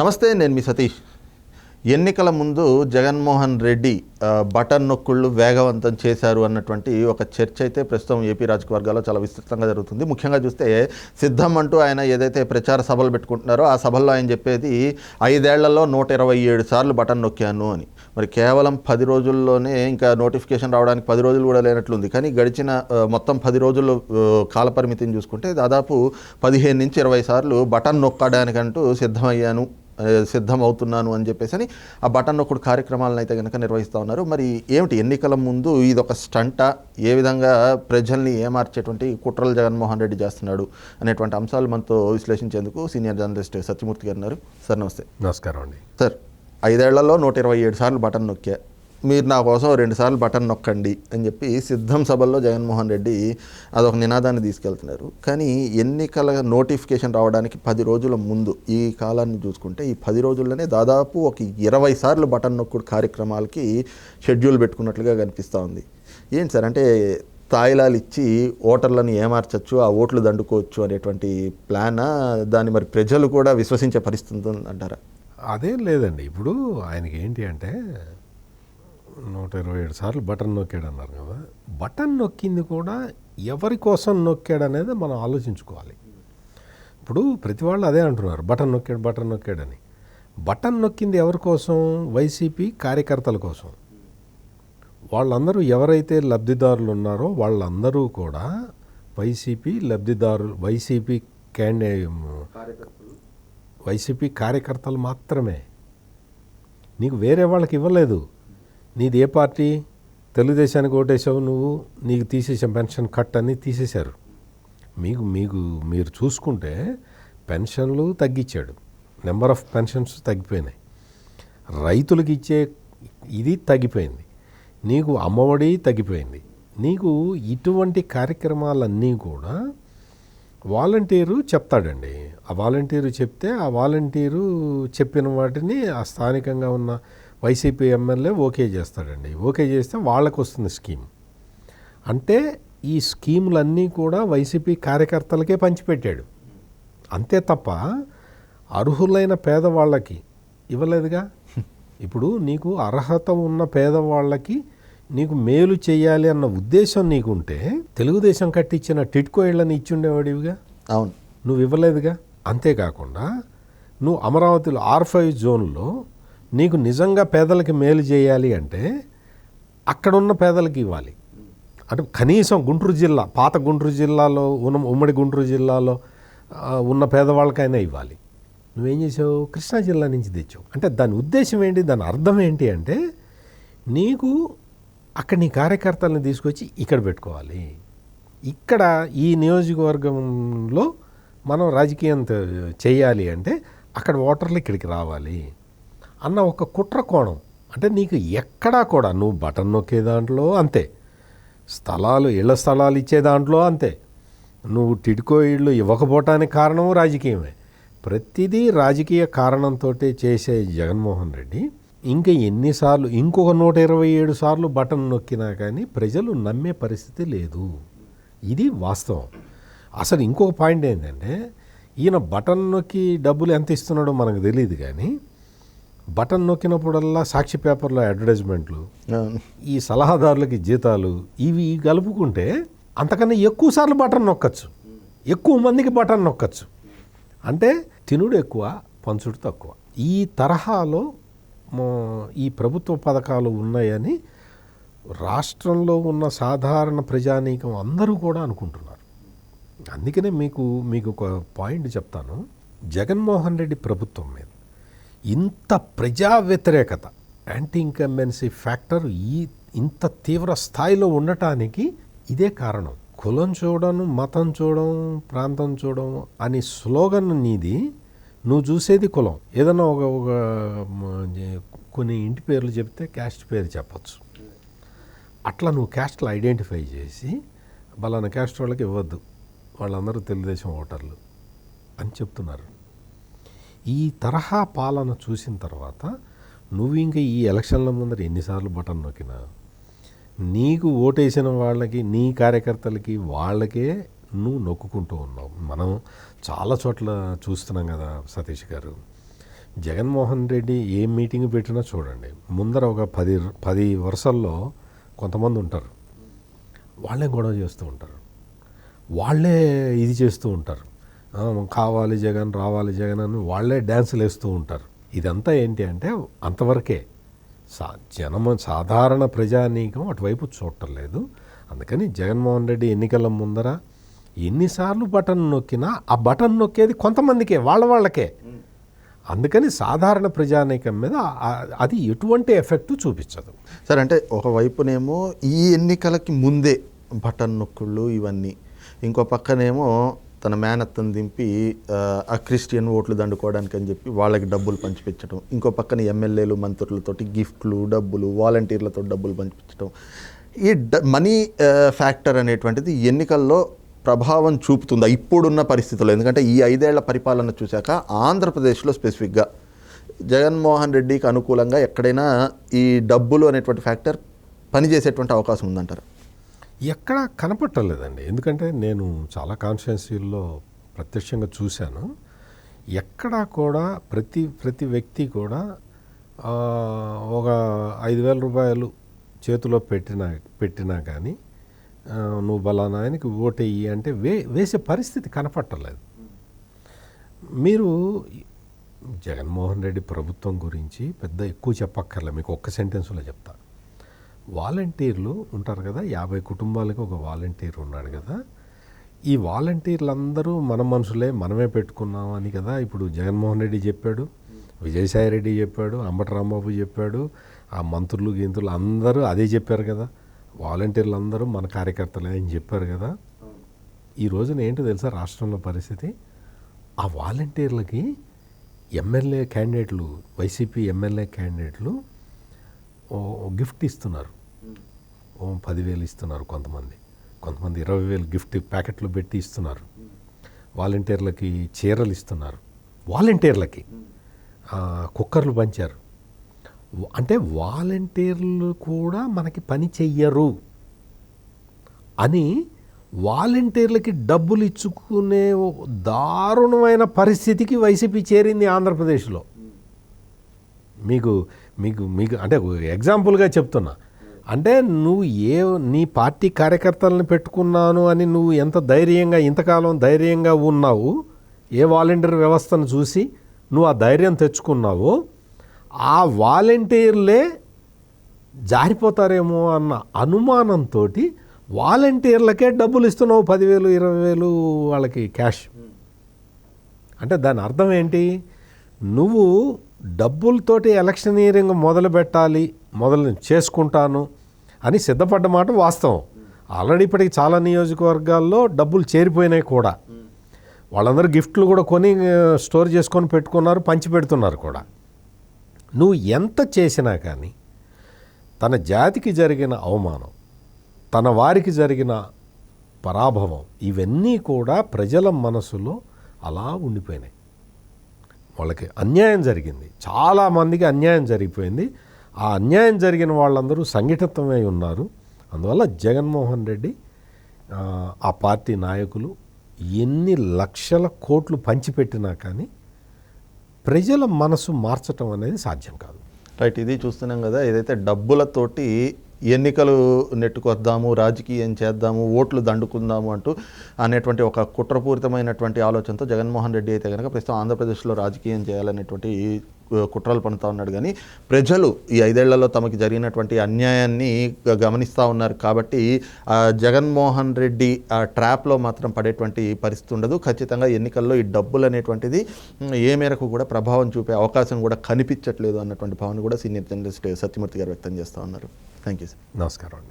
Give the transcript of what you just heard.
నమస్తే నేను మీ సతీష్. ఎన్నికల ముందు జగన్మోహన్ రెడ్డి బటన్ నొక్కుళ్ళు వేగవంతం చేశారు అన్నటువంటి ఒక చర్చ అయితే ప్రస్తుతం ఏపీ రాజకీయ చాలా విస్తృతంగా జరుగుతుంది. ముఖ్యంగా చూస్తే సిద్ధం అంటూ ఆయన ఏదైతే ప్రచార సభలు పెట్టుకుంటున్నారో ఆ సభల్లో ఆయన చెప్పేది ఐదేళ్ళలో నూట ఇరవై ఏడు సార్లు బటన్ నొక్కాను అని. మరి కేవలం పది రోజుల్లోనే ఇంకా నోటిఫికేషన్ రావడానికి పది రోజులు కూడా లేనట్లుంది. కానీ గడిచిన మొత్తం పది రోజుల్లో కాలపరిమితిని చూసుకుంటే దాదాపు పదిహేను నుంచి ఇరవై సార్లు బటన్ నొక్కడానికంటూ సిద్ధమయ్యాను ఆ, సిద్ధం అవుతున్నాను అని చెప్పేసి అని ఆ బటన్ నొక్కుడు కార్యక్రమాలను అయితే కనుక నిర్వహిస్తూ ఉన్నారు. మరి ఏమిటి ఎన్నికల ముందు ఇది ఒక స్టంటా? ఏ విధంగా ప్రజల్ని ఏమార్చేటువంటి కుట్రలు జగన్మోహన్ రెడ్డి చేస్తున్నాడు అనేటువంటి అంశాలు మనతో విశ్లేషించేందుకు సీనియర్ జర్నలిస్ట్ సత్యమూర్తి గారు ఉన్నారు. సార్ నమస్తే. నమస్కారం అండి. సార్ ఐదేళ్ళలో నూట ఇరవై ఏడు సార్లు బటన్ నొక్కా మీరు నా కోసం రెండు సార్లు బటన్ నొక్కండి అని చెప్పి సిద్ధం సభల్లో జగన్మోహన్ రెడ్డి అదొక నినాదాన్ని తీసుకెళ్తున్నారు. కానీ ఎన్నికల నోటిఫికేషన్ రావడానికి పది రోజుల ముందు ఈ కాలాన్ని చూసుకుంటే ఈ పది రోజుల్లోనే దాదాపు ఒక ఇరవై సార్లు బటన్ నొక్కుడు కార్యక్రమాలకి షెడ్యూల్ పెట్టుకున్నట్లుగా కనిపిస్తూ ఉంది. ఏంటి సార్? అంటే తాయిలాలు ఇచ్చి ఓటర్లను ఏమార్చచ్చు ఆ ఓట్లు దండుకోవచ్చు అనేటువంటి ప్లానా? దాన్ని మరి ప్రజలు కూడా విశ్వసించే పరిస్థితి అంటారా అదేం లేదండి. ఇప్పుడు ఆయనకి ఏంటి అంటే నూట ఇరవై ఏడు సార్లు బటన్ నొక్కాడు అన్నారు కదా. బటన్ నొక్కింది కూడా ఎవరి కోసం నొక్కాడు అనేది మనం ఆలోచించుకోవాలి. ఇప్పుడు ప్రతి వాళ్ళు అదే అంటున్నారు బటన్ నొక్కాడు బటన్ నొక్కాడని. బటన్ నొక్కింది ఎవరి కోసం? వైసీపీ కార్యకర్తల కోసం. వాళ్ళందరూ ఎవరైతే లబ్ధిదారులు ఉన్నారో వాళ్ళందరూ కూడా వైసీపీ లబ్ధిదారులు వైసీపీ క్యాండి వైసీపీ కార్యకర్తలు మాత్రమే. నీకు వేరే వాళ్ళకి ఇవ్వలేదు. నీది ఏ పార్టీ? తెలుగుదేశానికి ఓటేసావు నువ్వు నీకు తీసేసాం పెన్షన్ కట్ అని తీసేశారు. మీకు మీకు మీరు చూసుకుంటే పెన్షన్లు తగ్గించాడు. నెంబర్ ఆఫ్ పెన్షన్స్ తగ్గిపోయినాయి. రైతులకు ఇచ్చే ఇది తగ్గిపోయింది. నీకు అమ్మఒడి తగ్గిపోయింది. నీకు ఇటువంటి కార్యక్రమాలన్నీ కూడా వాలంటీరు చెప్తాడండి. ఆ వాలంటీరు చెప్తే ఆ వాలంటీరు చెప్పిన వాటిని ఆ స్థానికంగా ఉన్న వైసీపీ ఎమ్మెల్యే ఓకే చేస్తాడండి. ఓకే చేస్తే వాళ్ళకు వస్తుంది స్కీమ్. అంటే ఈ స్కీములన్నీ కూడా వైసీపీ కార్యకర్తలకే పంచిపెట్టాడు. అంతే తప్ప అర్హులైన పేదవాళ్ళకి ఇవ్వలేదుగా? ఇప్పుడు నీకు అర్హత ఉన్న పేదవాళ్ళకి నీకు మేలు చేయాలి అన్న ఉద్దేశం నీకుంటే తెలుగుదేశం కట్టించిన టిట్కో ఇళ్ళని ఇచ్చుండేవాడివిగా? అవును. నువ్వు ఇవ్వలేదుగా? అంతేకాకుండా నువ్వు అమరావతిలో ఆర్ ఫైవ్ జోన్లో నీకు నిజంగా పేదలకి మేలు చేయాలి అంటే అక్కడున్న పేదలకి ఇవ్వాలి. అంటే కనీసం గుంటూరు జిల్లా పాత గుంటూరు జిల్లాలో ఉన్న ఉమ్మడి గుంటూరు జిల్లాలో ఉన్న పేదవాళ్ళకైనా ఇవ్వాలి. నువ్వేం చేసావు? కృష్ణా జిల్లా నుంచి తెచ్చావు. అంటే దాని ఉద్దేశం ఏంటి? దాని అర్థం ఏంటి అంటే నీకు అక్కడ నీ కార్యకర్తలను తీసుకొచ్చి ఇక్కడ పెట్టుకోవాలి. ఇక్కడ ఈ నియోజకవర్గంలో మనం రాజకీయం చేయాలి అంటే అక్కడ ఓటర్లు ఇక్కడికి రావాలి. అన్న ఒక కుట్ర కోణం. అంటే నీకు ఎక్కడా కూడా నువ్వు బటన్ నొక్కే దాంట్లో అంతే. స్థలాలు ఇళ్ళ స్థలాలు ఇచ్చే దాంట్లో అంతే. నువ్వు టిడ్కో ఇళ్ళు ఇవ్వకపోవటానికి కారణం రాజకీయమే. ప్రతిదీ రాజకీయ కారణంతో చేసే జగన్మోహన్ రెడ్డి ఇంకా ఎన్నిసార్లు ఇంకొక నూట ఇరవై ఏడు సార్లు బటన్ నొక్కినా కానీ ప్రజలు నమ్మే పరిస్థితి లేదు. ఇది వాస్తవం. అసలు ఇంకొక పాయింట్ ఏంటంటే ఈయన బటన్ నొక్కి డబ్బులు ఎంత ఇస్తున్నాడో మనకు తెలియదు కానీ బటన్ నొక్కినప్పుడల్లా సాక్షి పేపర్లో అడ్వర్టైజ్మెంట్లు. ఈ సలహాదారులకి జీతాలు ఇవి కలుపుకుంటే అంతకన్నా ఎక్కువ సార్లు బటన్ నొక్కచ్చు. ఎక్కువ మందికి బటన్ నొక్కచ్చు. అంటే తినుడు ఎక్కువ పంచుడు తక్కువ. ఈ తరహాలో ఈ ప్రభుత్వ పథకాలు ఉన్నాయని రాష్ట్రంలో ఉన్న సాధారణ ప్రజానీకం అందరూ కూడా అనుకుంటున్నారు. అందుకనే మీకు మీకు ఒక పాయింట్ చెప్తాను. జగన్మోహన్ రెడ్డి ప్రభుత్వం మీద ఇంత ప్రజా వ్యతిరేకత యాంటీ ఇన్కంబెన్సీ ఫ్యాక్టర్ ఈ ఇంత తీవ్ర స్థాయిలో ఉండటానికి ఇదే కారణం. కులం చూడడం మతం చూడడం ప్రాంతం చూడడం అని స్లోగన్ నీది నువ్వు చూసేది కులం. ఏదైనా ఒక ఒక కొన్ని ఇంటి పేర్లు చెప్తే క్యాస్ట్ పేరు చెప్పచ్చు. అట్లా నువ్వు క్యాస్ట్లు ఐడెంటిఫై చేసి బలానా క్యాస్ట్ వాళ్ళకి ఇవ్వద్దు. వాళ్ళందరూ తెలుగుదేశం ఓటర్లు అని చెప్తున్నారు. ఈ తరహా పాలన చూసిన తర్వాత నువ్వు ఇంకా ఈ ఎలక్షన్ల ముందర ఎన్నిసార్లు బటన్ నొక్కినా? నీకు ఓటేసిన వాళ్ళకి నీ కార్యకర్తలకి వాళ్ళకే నువ్వు నొక్కుంటూ ఉన్నావు. మనం చాలా చోట్ల చూస్తున్నాం కదా సతీష్ గారు. జగన్మోహన్ రెడ్డి ఏ మీటింగ్ పెట్టినా చూడండి. ముందర ఒక పది పది వరుసల్లో కొంతమంది ఉంటారు. వాళ్ళే గొడవ చేస్తూ ఉంటారు. వాళ్ళే ఇది చేస్తూ ఉంటారు. కావాలి జగన్ రావాలి జగన్ అని వాళ్ళే డ్యాన్సులు వేస్తూ ఉంటారు. ఇదంతా ఏంటి అంటే అంతవరకే సా జనమ సాధారణ ప్రజానీకం అటువైపు చూడటం లేదు అందుకని జగన్మోహన్ రెడ్డి ఎన్నికల ముందర ఎన్నిసార్లు బటన్ నొక్కినా ఆ బటన్ నొక్కేది కొంతమందికే వాళ్ళ వాళ్ళకే. అందుకని సాధారణ ప్రజానీకం మీద అది ఎటువంటి ఎఫెక్ట్ చూపించదు. సార్ అంటే ఒకవైపునేమో ఈ ఎన్నికలకి ముందే బటన్ నొక్కుళ్ళు ఇవన్నీ. ఇంకో పక్కనేమో తన మేనత్తను దింపి ఆ, క్రిస్టియన్ ఓట్లు దండుకోవడానికి అని చెప్పి వాళ్ళకి డబ్బులు పంచిపించడం ఇంకో పక్కన ఎమ్మెల్యేలు మంత్రులతోటి గిఫ్ట్లు డబ్బులు వాలంటీర్లతో డబ్బులు పంచిపించడం ఈ డ మనీ ఫ్యాక్టర్ అనేటువంటిది ఎన్నికల్లో ప్రభావం చూపుతుందా. ఇప్పుడున్న పరిస్థితుల్లో. ఎందుకంటే ఈ ఐదేళ్ళ పరిపాలన చూశాక ఆంధ్రప్రదేశ్లో స్పెసిఫిక్గా జగన్మోహన్ రెడ్డికి అనుకూలంగా ఎక్కడైనా ఈ డబ్బులు అనేటువంటి ఫ్యాక్టర్ పనిచేసేటువంటి అవకాశం ఉందంటారు. ఎక్కడా కనపట్టలేదండి. ఎందుకంటే నేను చాలా కాన్స్టిట్యున్సీల్లో ప్రత్యక్షంగా చూశాను. ఎక్కడా కూడా ప్రతి ప్రతి వ్యక్తి కూడా ఒక ఐదు వేల రూపాయలు చేతిలో పెట్టినా పెట్టినా కానీ నువ్వు బలానా ఆయనకి ఓటేయి అంటే వే వేసే పరిస్థితి కనపట్టలేదు. మీరు జగన్మోహన్ రెడ్డి ప్రభుత్వం గురించి పెద్ద ఎక్కువ చెప్పక్కర్లే. మీకు ఒక్క సెంటెన్స్లో చెప్తా. వాలంటీర్లు ఉంటారు కదా యాభై కుటుంబాలకు ఒక వాలంటీర్ ఉన్నాడు కదా. ఈ వాలంటీర్లందరూ మన మనుషులే మనమే పెట్టుకున్నామని కదా ఇప్పుడు జగన్మోహన్ రెడ్డి చెప్పాడు విజయసాయి రెడ్డి చెప్పాడు అంబటి రాంబాబు చెప్పాడు ఆ మంత్రులు గింతులు అందరూ అదే చెప్పారు కదా. వాలంటీర్లు అందరూ మన కార్యకర్తలే అని చెప్పారు కదా. ఈ రోజున ఏంటో తెలుసా రాష్ట్రంలో పరిస్థితి? ఆ వాలంటీర్లకి ఎమ్మెల్యే క్యాండిడేట్లు వైసీపీ ఎమ్మెల్యే క్యాండిడేట్లు ఓ గిఫ్ట్ ఇస్తున్నారు. ఓ పదివేలు ఇస్తున్నారు కొంతమంది. కొంతమంది ఇరవై వేలు గిఫ్ట్ ప్యాకెట్లు పెట్టి ఇస్తున్నారు. వాలంటీర్లకి చీరలు ఇస్తున్నారు. వాలంటీర్లకి. కుక్కర్లు పంచారు. అంటే వాలంటీర్లు కూడా మనకి పని చెయ్యరు అని వాలంటీర్లకి డబ్బులు ఇచ్చుకునే దారుణమైన పరిస్థితికి వైసీపీ చేరింది ఆంధ్రప్రదేశ్లో. మీకు మీకు మీకు అంటే ఎగ్జాంపుల్గా చెప్తున్నా. అంటే నువ్వు ఏ నీ పార్టీ కార్యకర్తలను పెట్టుకున్నాను అని నువ్వు ఎంత ధైర్యంగా ఇంతకాలం ధైర్యంగా ఉన్నావు ఏ వాలంటీర్ వ్యవస్థను చూసి నువ్వు ఆ ధైర్యం తెచ్చుకున్నావు ఆ వాలంటీర్లే జారిపోతారేమో అన్న అనుమానంతో వాలంటీర్లకే డబ్బులు ఇస్తున్నావు పదివేలు ఇరవై వేలు వాళ్ళకి క్యాష్. అంటే దాని అర్థం ఏంటి? నువ్వు డబ్బులతోటి ఎలక్షనీరింగ్ మొదలు పెట్టాలి మొదలు చేసుకుంటాను అని సిద్ధపడ్డ మాట వాస్తవం. ఆల్రెడీ ఇప్పటికి చాలా నియోజకవర్గాల్లో డబ్బులు చేరిపోయినాయి కూడా. వాళ్ళందరూ గిఫ్ట్లు కూడా కొని స్టోర్ చేసుకొని పెట్టుకున్నారు పంచి పెడుతున్నారు కూడా. నువ్వు ఎంత చేసినా కానీ తన జాతికి జరిగిన అవమానం తన వారికి జరిగిన పరాభవం ఇవన్నీ కూడా ప్రజల మనసులో అలా ఉండిపోయినాయి. వాళ్ళకి అన్యాయం జరిగింది. చాలామందికి అన్యాయం జరిగిపోయింది. ఆ అన్యాయం జరిగిన వాళ్ళందరూ సంఘటితమై ఉన్నారు. అందువల్ల జగన్మోహన్ రెడ్డి ఆ, పార్టీ నాయకులు ఎన్ని లక్షల కోట్లు పంచిపెట్టినా కానీ ప్రజల మనసు మార్చటం అనేది సాధ్యం కాదు. రైట్ ఇది చూస్తున్నాం కదా ఏదైతే డబ్బులతోటి ఎన్నికలు నెట్టుకొద్దాము రాజకీయం చేద్దాము ఓట్లు దండుకుందాము అంటూ అనేటువంటి ఒక కుట్రపూరితమైనటువంటి ఆలోచనతో జగన్మోహన్ రెడ్డి అయితే కనుక ప్రస్తుతం ఆంధ్రప్రదేశ్లో రాజకీయం చేయాలనేటువంటి కుట్రలు పడుతూ ఉన్నాడు. కానీ ప్రజలు ఈ ఐదేళ్ళలో తమకి జరిగినటువంటి అన్యాయాన్ని గమనిస్తూ ఉన్నారు. కాబట్టి జగన్మోహన్ రెడ్డి ఆ ట్రాప్లో మాత్రం పడేటువంటి పరిస్థితి ఉండదు. ఖచ్చితంగా ఎన్నికల్లో ఈ డబ్బులు అనేటువంటిది ఏ మేరకు కూడా ప్రభావం చూపే అవకాశం కూడా కనిపించట్లేదు అన్నటువంటి భావన కూడా సీనియర్ జర్నలిస్ట్ సత్యమూర్తి గారు వ్యక్తం చేస్తూ ఉన్నారు. Thank you sir. నమస్కారం అండి.